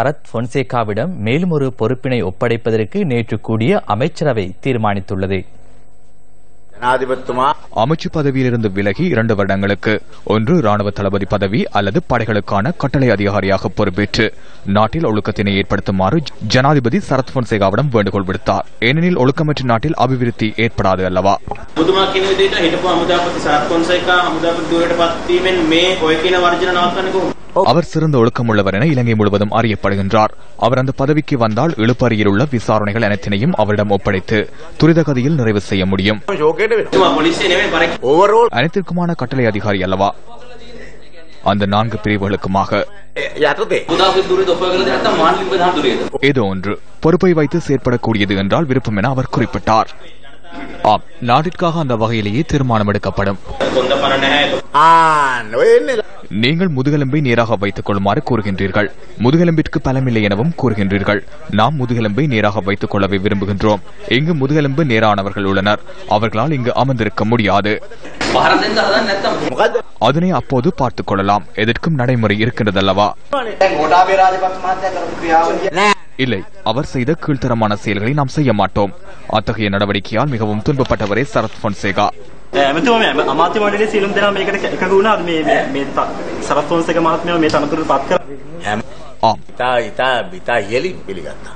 சரத் பொன்சேகாவிடம் மேலும் ஒரு பொறுப்பினை ஒப்படைப்பதற்கு நேற்று கூடிய அமைச்சரவை தீர்மானித்துள்ளது. அமைச்சு பதவியிலிருந்து விலகி இரண்டு வருடங்களுக்கு. ஒன்று ராணுவ தளபதி பதவி அல்லது படைகளுக்கான கட்டளை அதிகாரியாக பொறுப்பேற்று. நாட்டில் ஒழுக்கத்தினை ஏற்படுத்துமாறு ஜனாதிபதி சரத் பொன்சேகாவிடம் வேண்டுகோள் விடுத்தார். ஏனெனில் ஒழுக்கமற்ற நாட்டில் அபிவிருத்தி ஏற்படாது அல்லவா? Oh. அவர் சிறந்த ஒழுக்கமுள்ளவர் என இலங்கை முழுவதும் அறியப்படுகின்றார். அவர் அந்த பதவிக்கு வந்தால் இழுப்பறியில் உள்ள விசாரணைகள் அனைத்தினையும் அவரிடம் ஒப்படைத்து துரித நிறைவு செய்ய முடியும். அனைத்திற்குமான கட்டளை அதிகாரி அல்லவா? அந்த நான்கு பிரிவுகளுக்குமாக. ஏதோ ஒன்று பொறுப்பை வைத்து செயற்படக்கூடியது என்றால் விருப்பம் என அவர் குறிப்பிட்டார். ஆம் நாட்டிற்காக அந்த வகையிலேயே தீர்மானம் எடுக்கப்படும். நீங்கள் முதுகெலும்பை நேராக வைத்துக் கொள்ளுமாறு கூறுகின்றீர்கள். முதுகெலும்பிற்கு பலமில்லை எனவும் கூறுகின்றீர்கள். நாம் முதுகெலும்பை நேராக வைத்துக் கொள்ளவே விரும்புகின்றோம். இங்கு முதுகெலும்பு நேரானவர்கள் உள்ளனர். அவர்களால் இங்கு அமர்ந்திருக்க முடியாது. அதனை அப்போது பார்த்துக் கொள்ளலாம். எதற்கும் நடைமுறை இருக்கின்றதல்லவா? දැන් ගෝඨාභය රාජපක්ෂ මහත්තයා කරපු ක්‍රියාවලිය නෑ இல்லை அவர் செய்த கீழ்த்தரமான செயல்களை நாம் செய்ய மாட்டோம் அத்தகைய நடவடிக்கையால் மிகவும் துன்பப்பட்டவரே சரத் பொன்சேகா ඇමතුම අමාත්‍ය මණ්ඩලයේ සියලුම දෙනා මේකට එකඟ වුණාද මේ මේ- මේ ත- සරත් ෆොන්සේක මහත්මයා මේ තනතුරු පත් කර හැම ஆம் ඉතා ඉතා ඉතා ඉහලින් පිළිගත්තා